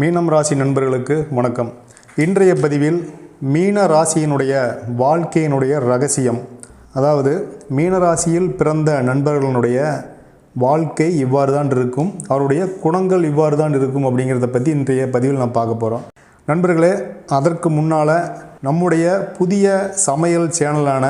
மீனம் ராசி நண்பர்களுக்கு வணக்கம். இன்றைய பதிவில் மீன ராசியினுடைய வாழ்க்கையினுடைய ரகசியம் அதாவது மீன ராசியில் பிறந்த நண்பர்களுடைய வாழ்க்கை இவ்வாறு தான் இருக்கும் அவருடைய குணங்கள் இவ்வாறு தான் இருக்கும் அப்படிங்கிறத பற்றி இன்றைய பதிவில் நான் பார்க்க போகிறோம் நண்பர்களே அதற்கு முன்னால் நம்முடைய புதிய சமையல் சேனலான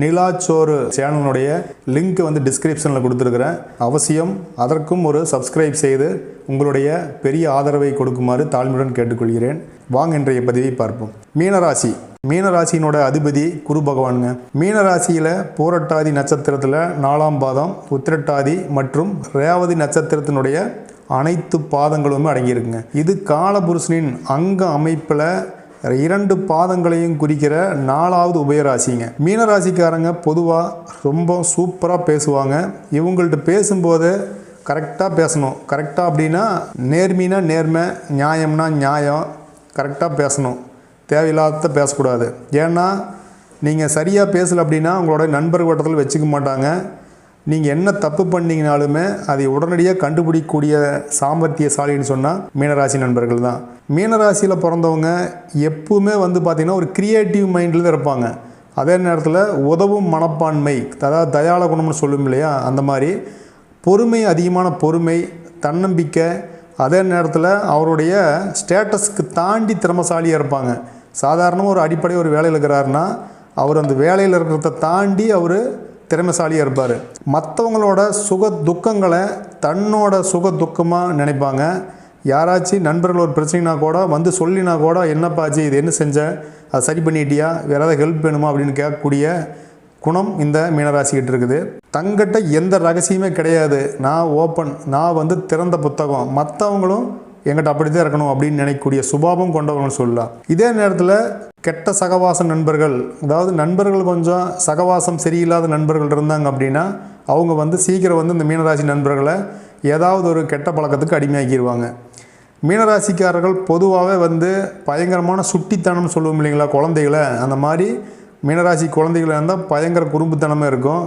நிலாச்சோறு சேனலினுடைய லிங்க் வந்து டிஸ்கிரிப்ஷனில் கொடுத்துருக்குறேன். அவசியம் அதற்கும் ஒரு சப்ஸ்கிரைப் செய்து உங்களுடைய பெரிய ஆதரவை கொடுக்குமாறு தாழ்மையுடன் கேட்டுக்கொள்கிறேன். வாங்க இன்றைய பதிவை பார்ப்போம். மீனராசி. மீனராசியினோட அதிபதி குரு பகவானுங்க. மீனராசியில் பூரட்டாதி நட்சத்திரத்தில் நாலாம் பாதம் உத்திரட்டாதி மற்றும் ரேவதி நட்சத்திரத்தினுடைய அனைத்து பாதங்களுமே அடங்கியிருக்குங்க. இது காலபுருஷனின் அங்க அமைப்பில் இரண்டு பாதங்களையும் குறிக்கிற நாலாவது உபயராசிங்க. மீனராசிக்காரங்க பொதுவாக ரொம்ப சூப்பராக பேசுவாங்க. இவங்கள்ட்ட பேசும்போது கரெக்டாக பேசணும். கரெக்டாக அப்படின்னா நேர்மைனா நேர்மை நியாயம்னா நியாயம் கரெக்டாக பேசணும். தேவையில்லாத பேசக்கூடாது. ஏன்னா நீங்கள் சரியாக பேசலை அப்படின்னா உங்களோட நண்பர் வட்டத்தில் வச்சுக்க மாட்டாங்க. நீங்கள் என்ன தப்பு பண்ணீங்கனாலுமே அதை உடனடியாக கண்டுபிடிக்கக்கூடிய சாமர்த்தியசாலின்னு சொன்னால் மீனராசி நண்பர்கள் தான். மீனராசியில் பிறந்தவங்க எப்பவுமே வந்து பார்த்திங்கன்னா ஒரு க்ரியேட்டிவ் மைண்டில் தான் இருப்பாங்க. அதே நேரத்தில் உதவும் மனப்பான்மை அதாவது தயாள குணம்னு சொல்லும் இல்லையா அந்த மாதிரி பொறுமை அதிகமான பொறுமை தன்னம்பிக்கை அதே நேரத்தில் அவருடைய ஸ்டேட்டஸ்க்கு தாண்டி திறமசாலியாக இருப்பாங்க. சாதாரணமாக ஒரு அடிப்படை ஒரு வேலையில் இருக்கிறாருன்னா அவர் அந்த வேலையில் இருக்கிறத தாண்டி அவர் திறமைசாலியாக இருப்பார். மற்றவங்களோட சுக துக்கங்களை தன்னோட சுக துக்கமாக நினைப்பாங்க. யாராச்சும் நண்பர்கள் ஒரு பிரச்சனைனா கூட வந்து சொல்லினா கூட என்னப்பாச்சு இது என்ன செஞ்ச? அதை சரி பண்ணிட்டியா? வேறு ஏதாவது ஹெல்ப் வேணுமா? அப்படின்னு கேட்கக்கூடிய குணம் இந்த மீனராசிக்கிட்டு இருக்குது. தங்கிட்ட எந்த ரகசியமே கிடையாது. நான் ஓப்பன் நான் வந்து திறந்த புத்தகம். மற்றவங்களும் எங்கிட்ட அப்படி தான் இருக்கணும் அப்படின்னு நினைக்கக்கூடிய சுபாவம் கொண்டவங்கன்னு சொல்லலாம். இதே நேரத்தில் கெட்ட சகவாச நண்பர்கள் அதாவது நண்பர்கள் கொஞ்சம் சகவாசம் சரியில்லாத நண்பர்கள் இருந்தாங்க அப்படின்னா அவங்க வந்து சீக்கிரம் வந்து இந்த மீனராசி நண்பர்களை ஏதாவது ஒரு கெட்ட பழக்கத்துக்கு அடிமையாக்கிடுவாங்க மீனராசிக்காரர்கள் பொதுவாகவே வந்து பயங்கரமான சுட்டித்தனம் சொல்லுவோம் இல்லைங்களா குழந்தைகளை. அந்த மாதிரி மீனராசி குழந்தைகள் இருந்தால் பயங்கர குறும்புத்தனமாக இருக்கும்.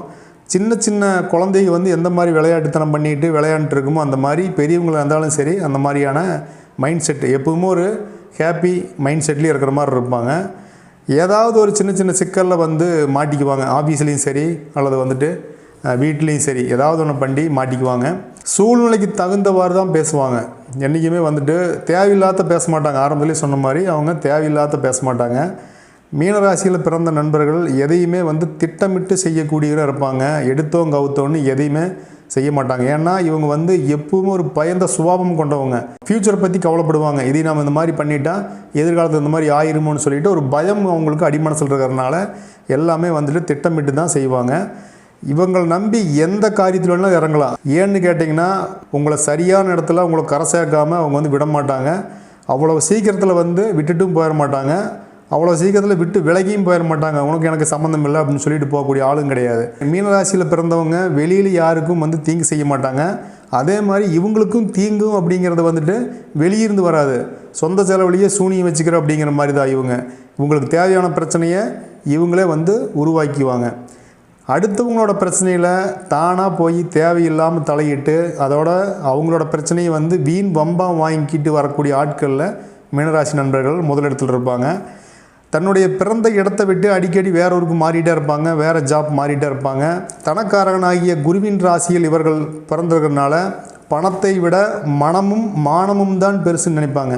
சின்ன சின்ன குழந்தைங்க வந்து எந்த மாதிரி விளையாட்டுத்தனம் பண்ணிட்டு விளையாண்டுட்டு இருக்குமோ அந்த மாதிரி பெரியவங்களாக இருந்தாலும் சரி அந்த மாதிரியான மைண்ட் செட்டு எப்பவுமே ஒரு ஹாப்பி மைண்ட் செட்லேயும் இருக்கிற மாதிரி இருப்பாங்க. ஏதாவது ஒரு சின்ன சின்ன சிக்கலில் வந்து மாட்டிக்குவாங்க. ஆஃபீஸ்லேயும் சரி அல்லது வந்துட்டு வீட்லேயும் சரி ஏதாவது ஒன்று பண்ணி மாட்டிக்குவாங்க. சூழ்நிலைக்கு தகுந்தவாறு தான் பேசுவாங்க. என்றைக்குமே வந்துட்டு தேவையில்லாத பேச மாட்டாங்க. ஆரம்பத்துலேயே சொன்ன மாதிரி அவங்க தேவையில்லாத பேச மாட்டாங்க. மீனராசியில் பிறந்த நண்பர்கள் எதையுமே வந்து திட்டமிட்டு செய்யக்கூடியவராக இருப்பாங்க. எடுத்தோம் கவுத்தோன்னு எதையுமே செய்ய மாட்டாங்க. ஏன்னா இவங்க வந்து எப்பவும் ஒரு பயந்த சுபாவம் கொண்டவங்க. ஃப்யூச்சரை பற்றி கவலைப்படுவாங்க. இதை நம்ம இந்த மாதிரி பண்ணிட்டா எதிர்காலத்தில் இந்த மாதிரி ஆயிருமோன்னு சொல்லிட்டு ஒரு பயம் அவங்களுக்கு அடிமனசில் இருக்கிறதுனால எல்லாமே வந்துட்டு திட்டமிட்டு தான் செய்வாங்க. இவங்களை நம்பி எந்த காரியத்தில் வேணாலும் இறங்கலாம். ஏன்னு கேட்டிங்கன்னா உங்களை சரியான இடத்துல உங்களை கரை சேர்க்காமல் அவங்க வந்து விட மாட்டாங்க. அவ்வளோ சீக்கிரத்தில் வந்து விட்டுட்டும் போயிட மாட்டாங்க. அவ்வளோ சீக்கிரத்தில் விட்டு விலகியும் போயிட மாட்டாங்க. உனக்கு எனக்கு சம்மந்தம் இல்லை அப்படின்னு சொல்லிட்டு போகக்கூடிய ஆளும் கிடையாது. மீனராசியில் பிறந்தவங்க வெளியில் யாருக்கும் வந்து தீங்கு செய்ய மாட்டாங்க. அதே மாதிரி இவங்களுக்கும் தீங்கும் அப்படிங்கிறது வந்துட்டு வெளியிருந்து வராது. சொந்த செலவுலேயே சூனியம் வச்சுக்கிறோம் அப்படிங்கிற மாதிரி தான் இவங்க. இவங்களுக்கு தேவையான பிரச்சனையை இவங்களே வந்து உருவாக்கிவாங்க. அடுத்தவங்களோட பிரச்சனையில் தானாக போய் தேவையில்லாமல் தலையிட்டு அதோட அவங்களோட பிரச்சனையை வந்து வீண் வம்பாக வாங்கிக்கிட்டு வரக்கூடிய ஆட்களில் மீனராசி நண்பர்கள் முதலிடத்தில் இருப்பாங்க. தன்னுடைய பிறந்த இடத்தை விட்டு அடிக்கடி வேறொருக்கு மாறிட்டே இருப்பாங்க வேறு ஜாப் மாறிட்டே இருப்பாங்க. தனக்காரகனாகிய குருவின் ராசியில் இவர்கள் பிறந்திருக்கிறதுனால பணத்தை விட மனமும் மானமும் தான் பெருசுன்னு நினைப்பாங்க.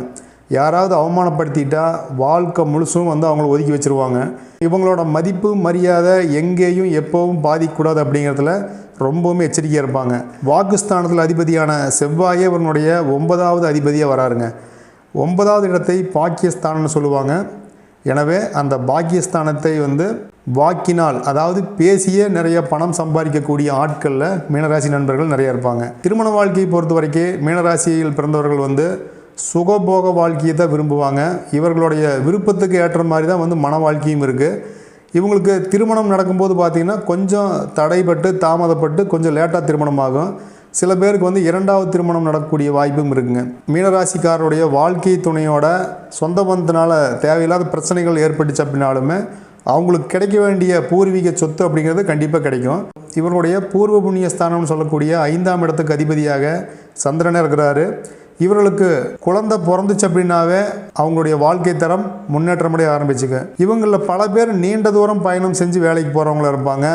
யாராவது அவமானப்படுத்திட்டா வாழ்க்கை முழுசும் வந்து அவங்கள ஒதுக்கி வச்சுருவாங்க. இவங்களோட மதிப்பு மரியாதை எங்கேயும் எப்போவும் பாதிக்கக்கூடாது அப்படிங்கிறதுல ரொம்பவுமே எச்சரிக்கையாக இருப்பாங்க. வாக்குஸ்தானத்தில் அதிபதியான செவ்வாயே இவனுடைய ஒன்பதாவது அதிபதியாக வராருங்க. ஒன்பதாவது இடத்தை பாக்கியஸ்தானம்னு சொல்லுவாங்க. எனவே அந்த பாக்கியஸ்தானத்தை வந்து வாக்கினால் அதாவது பேசியே நிறைய பணம் சம்பாதிக்கக்கூடிய ஆட்களில் மீனராசி நண்பர்கள் நிறைய இருப்பாங்க. திருமண வாழ்க்கையை பொறுத்த வரைக்கும் மீனராசியில் பிறந்தவர்கள் வந்து சுகபோக வாழ்க்கையை தான் விரும்புவாங்க. இவர்களுடைய விருப்பத்துக்கு ஏற்ற மாதிரி தான் வந்து மன வாழ்க்கையும் இருக்குது இவங்களுக்கு திருமணம் நடக்கும்போது பார்த்திங்கன்னா கொஞ்சம் தடைப்பட்டு தாமதப்பட்டு கொஞ்சம் லேட்டாக திருமணம் ஆகும் சில பேருக்கு வந்து இரண்டாவது திருமணம் நடக்கக்கூடிய வாய்ப்பும் இருக்குங்க. மீனராசிக்காரருடைய வாழ்க்கை துணையோட சொந்த பந்தனால தேவையில்லாத பிரச்சனைகள் ஏற்பட்டுச்சு அப்படின்னாலுமே அவங்களுக்கு கிடைக்க வேண்டிய பூர்வீக சொத்து அப்படிங்கிறது கண்டிப்பாக கிடைக்கும். இவருடைய பூர்வ புண்ணிய ஸ்தானம்னு சொல்லக்கூடிய ஐந்தாம் இடத்துக்கு அதிபதியாக சந்திரனை இருக்கிறாரு. இவர்களுக்கு குழந்தை பிறந்துச்சு அப்படின்னாவே அவங்களுடைய வாழ்க்கை தரம் முன்னேற்றமடைய ஆரம்பிச்சுங்க. இவங்களில் பல பேர் நீண்ட தூரம் பயணம் செஞ்சு வேலைக்கு போகிறவங்களா இருப்பாங்க.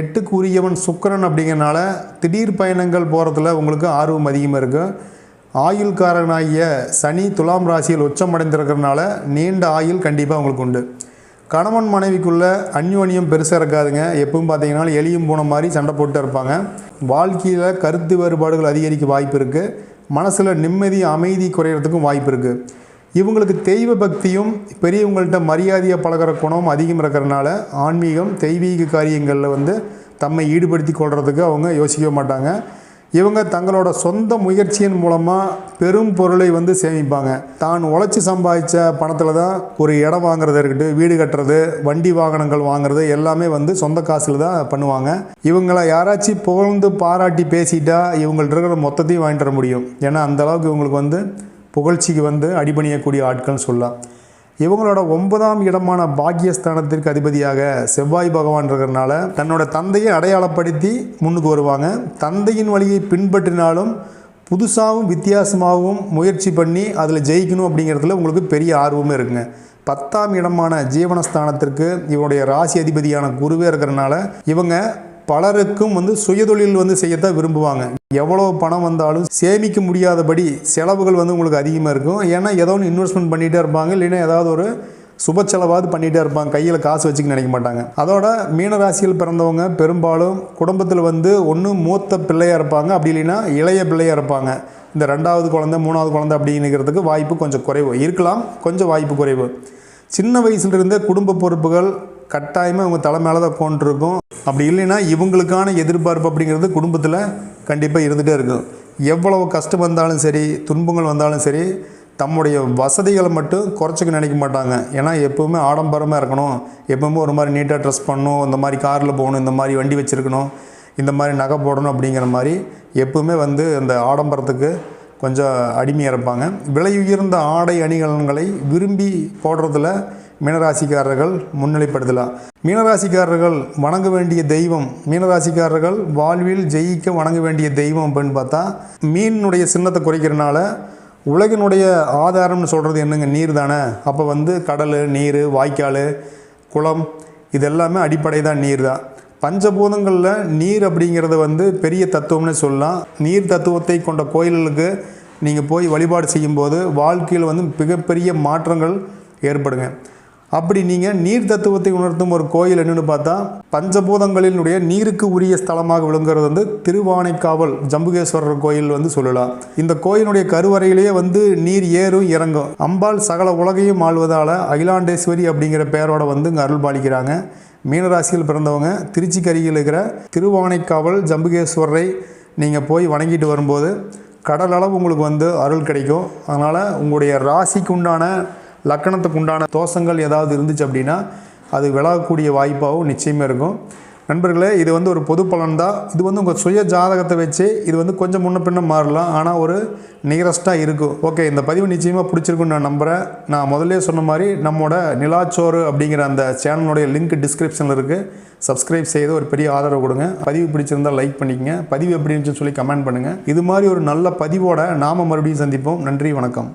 எட்டுக்கு உரியவன் சுக்கிரன் அப்படிங்கிறனால திடீர் பயணங்கள் போகிறதுல உங்களுக்கு ஆர்வம் அதிகமாக இருக்கும் ஆயுள்காரனாகிய சனி துலாம் ராசியில் உச்சமடைந்திருக்கிறதுனால நீண்ட ஆயுள் கண்டிப்பாக உங்களுக்கு உண்டு. கணவன் மனைவிக்குள்ள அந்யோன்யம் பெருசாக இருக்காதுங்க. எப்பவும் பார்த்தீங்கன்னா எலியும் போன மாதிரி சண்டை போட்டு இருப்பாங்க. வாழ்க்கையில் கருத்து வேறுபாடுகள் அதிகரிக்க வாய்ப்பு இருக்குது மனசில் நிம்மதி அமைதி குறையிறதுக்கும் வாய்ப்பு இருக்குது இவங்களுக்கு தெய்வ பக்தியும் பெரியவங்கள்ட்ட மரியாதையாக பழகுற குணம் அதிகம் இருக்கிறதுனால ஆன்மீகம் தெய்வீக காரியங்களில் வந்து தம்மை ஈடுபடுத்தி கொள்கிறதுக்கு அவங்க யோசிக்க மாட்டாங்க. இவங்க தங்களோட சொந்த முயற்சியின் மூலமாக பெரும் பொருளை வந்து சேமிப்பாங்க. தான் உழைச்சி சம்பாதிச்ச பணத்தில் தான் ஒரு இடம் வாங்குறது இருக்கட்டும் வீடு கட்டுறது வண்டி வாகனங்கள் வாங்குறது எல்லாமே வந்து சொந்த காசில் தான் பண்ணுவாங்க. இவங்கள யாராச்சும் புகழ்ந்து பாராட்டி பேசிட்டா இவங்கள்ட்ட இருக்கிற மொத்தத்தையும் வாங்கிட்டு வர முடியும். ஏன்னா அந்தளவுக்கு இவங்களுக்கு வந்து புகழ்ச்சிக்கு வந்து அடிபணியக்கூடிய ஆட்கள்னு சொல்லலாம். இவங்களோட ஒன்பதாம் இடமான பாக்கியஸ்தானத்திற்கு அதிபதியாக செவ்வாய் பகவான் இருக்கிறனால தன்னோட தந்தையை அடையாளப்படுத்தி முன்னுக்கு வருவாங்க. தந்தையின் வழியை பின்பற்றினாலும் புதுசாகவும் வித்தியாசமாகவும் முயற்சி பண்ணி அதில் ஜெயிக்கணும் அப்படிங்கிறதுல உங்களுக்கு பெரிய ஆர்வமே இருக்குங்க. பத்தாம் இடமான ஜீவனஸ்தானத்திற்கு இவனுடைய ராசி அதிபதியான குருவே இருக்கிறனால இவங்க பலருக்கும் வந்து சுயதொழில் வந்து செய்யத்தான் விரும்புவாங்க. எவ்வளோ பணம் வந்தாலும் சேமிக்க முடியாதபடி செலவுகள் வந்து உங்களுக்கு அதிகமாக இருக்கும். ஏன்னா ஏதோ ஒன்று இன்வெஸ்ட்மெண்ட் பண்ணிகிட்டே இருப்பாங்க. இல்லைன்னா ஏதாவது ஒரு சுப செலவாவது பண்ணிகிட்டே இருப்பாங்க. கையில் காசு வச்சுக்க நினைக்க மாட்டாங்க. அதோட மீனராசியில் பிறந்தவங்க பெரும்பாலும் குடும்பத்தில் வந்து ஒன்று மூத்த பிள்ளையாக இருப்பாங்க. அப்படி இல்லைன்னா இளைய பிள்ளையாக இருப்பாங்க. இந்த ரெண்டாவது குழந்தை மூணாவது குழந்தை அப்படிங்கிறதுக்கு வாய்ப்பு கொஞ்சம் குறைவு. இருக்கலாம். கொஞ்சம் வாய்ப்பு குறைவு. சின்ன வயசுலேருந்தே குடும்ப பொறுப்புகள் கட்டாயமாக இவங்க தலை மேலே தான் போன்ட்ருக்கும் அப்படி இல்லைன்னா இவங்களுக்கான எதிர்பார்ப்பு அப்படிங்கிறது குடும்பத்தில் கண்டிப்பாக இருந்துகிட்டே இருக்கும். எவ்வளவு கஷ்டம் வந்தாலும் சரி துன்பங்கள் வந்தாலும் சரி தம்முடைய வசதிகளை மட்டும் குறைச்சிக்க நினைக்க மாட்டாங்க. ஏன்னா எப்போவுமே ஆடம்பரமாக இருக்கணும். எப்போவுமே ஒரு மாதிரி நீட்டாக ட்ரெஸ் பண்ணணும். இந்த மாதிரி காரில் போகணும். இந்த மாதிரி வண்டி வச்சுருக்கணும். இந்த மாதிரி நகை போடணும் அப்படிங்கிற மாதிரி எப்போவுமே வந்து அந்த ஆடம்பரத்துக்கு கொஞ்சம் அடிமையாக இருப்பாங்க. விலை உயர்ந்த ஆடை அணிகலன்களை விரும்பி போடுறதுல மீனராசிக்காரர்கள் முன்னிலைப்படுத்தலாம் மீனராசிக்காரர்கள் வணங்க வேண்டிய தெய்வம் மீனராசிக்காரர்கள் வாழ்வில் ஜெயிக்க வணங்க வேண்டிய தெய்வம் அப்படின்னு பார்த்தா மீனுடைய சின்னத்தை குறைக்கிறனால உலகினுடைய ஆதாரம்னு சொல்கிறது என்னங்க? நீர் தானே. அப்போ வந்து கடல் நீர் வாய்க்கால் குளம் இது எல்லாமே அடிப்படை தான் நீர் தான். பஞ்சபூதங்களில் நீர் அப்படிங்கிறத வந்து பெரிய தத்துவம்னு சொல்லலாம். நீர் தத்துவத்தை கொண்ட கோயில்களுக்கு நீங்கள் போய் வழிபாடு செய்யும்போது வாழ்க்கையில் வந்து மிகப்பெரிய மாற்றங்கள் ஏற்படுங்க. அப்படி நீங்கள் நீர் தத்துவத்தை உணர்த்தும் ஒரு கோயில் என்னென்னு பார்த்தா பஞ்சபூதங்களினுடைய நீருக்கு உரிய ஸ்தலமாக விளங்குறது வந்து திருவானைக்காவல் ஜம்புகேஸ்வரர் கோயில் வந்து சொல்லலாம். இந்த கோயிலுடைய கருவறையிலேயே வந்து நீர் ஏறும் இறங்கும். அம்பாள் சகல உலகையும் ஆள்வதால் அகிலாண்டேஸ்வரி அப்படிங்கிற பெயரோட வந்து இங்கே அருள் பாலிக்கிறாங்க மீனராசியில் பிறந்தவங்க திருச்சிக்கு அருகில் இருக்கிற திருவானைக்காவல் ஜம்புகேஸ்வரரை நீங்கள் போய் வணங்கிட்டு வரும்போது கடலளவு உங்களுக்கு வந்து அருள் கிடைக்கும். அதனால் உங்களுடைய ராசிக்கு உண்டான லக்கணத்துக்கு உண்டான தோஷங்கள் ஏதாவது இருந்துச்சு அப்படின்னா அது விலகக்கூடிய வாய்ப்பாகவும் நிச்சயமாக இருக்கும். நண்பர்களே இது வந்து ஒரு பொது பலன் தான் இது வந்து உங்கள் சுய ஜாதகத்தை வச்சு இது வந்து கொஞ்சம் முன்ன பின்ன மாறலாம். ஆனால் ஒரு நியரஸ்ட்டாக இருக்கும். ஓகே இந்த பதிவு நிச்சயமாக பிடிச்சிருக்குன்னு நான் நம்புகிறேன் நான் முதல்ல சொன்ன மாதிரி நம்மளோட நிலாச்சோறு அப்படிங்கிற அந்த சேனலுடைய லிங்க் டிஸ்கிரிப்ஷனில் இருக்குது சப்ஸ்கிரைப் செய்து ஒரு பெரிய ஆதரவு கொடுங்க. பதிவு பிடிச்சிருந்தால் லைக் பண்ணிக்கங்க. பதிவு எப்படி இருந்துச்சுன்னு சொல்லி கமெண்ட் பண்ணுங்கள் இது மாதிரி ஒரு நல்ல பதிவோட நாம மறுபடியும் சந்திப்போம். நன்றி வணக்கம்.